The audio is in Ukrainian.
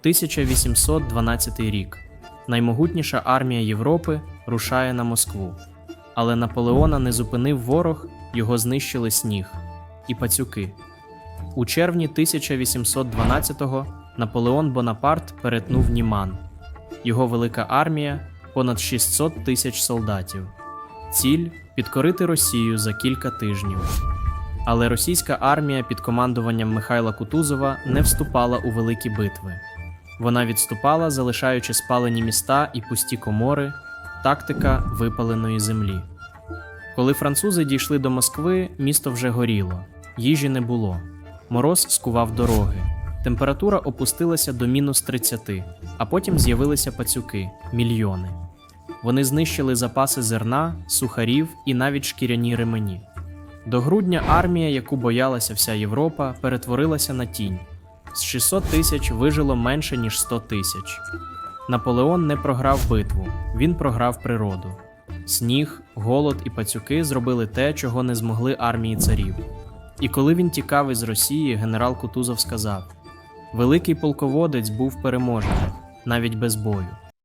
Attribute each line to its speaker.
Speaker 1: 1812 рік. Наймогутніша армія Європи рушає на Москву. Але Наполеона не зупинив ворог, його знищили сніг і пацюки. У червні 1812-го Наполеон Бонапарт перетнув Німан. Його велика армія понад 600 тисяч солдатів. Ціль підкорити Росію за кілька тижнів. Але російська армія під командуванням Михайла Кутузова не вступала у великі битви. Вона відступала, залишаючи спалені міста і пусті комори, тактика випаленої землі. Коли французи дійшли до Москви, місто вже горіло, їжі не було. Мороз скував дороги. Температура опустилася до мінус 30, а потім з'явилися пацюки мільйони. Вони знищили запаси зерна, сухарів і навіть шкіряні ремені. До грудня армія, яку боялася вся Європа, перетворилася на тінь. З 600 тисяч вижило менше ніж 100 тисяч. Наполеон не програв битву, він програв природу. Сніг, голод і пацюки зробили те, чого не змогли армії царів. І коли він тікав із Росії, генерал Кутузов сказав: Великий полководець був переможений, навіть без бою.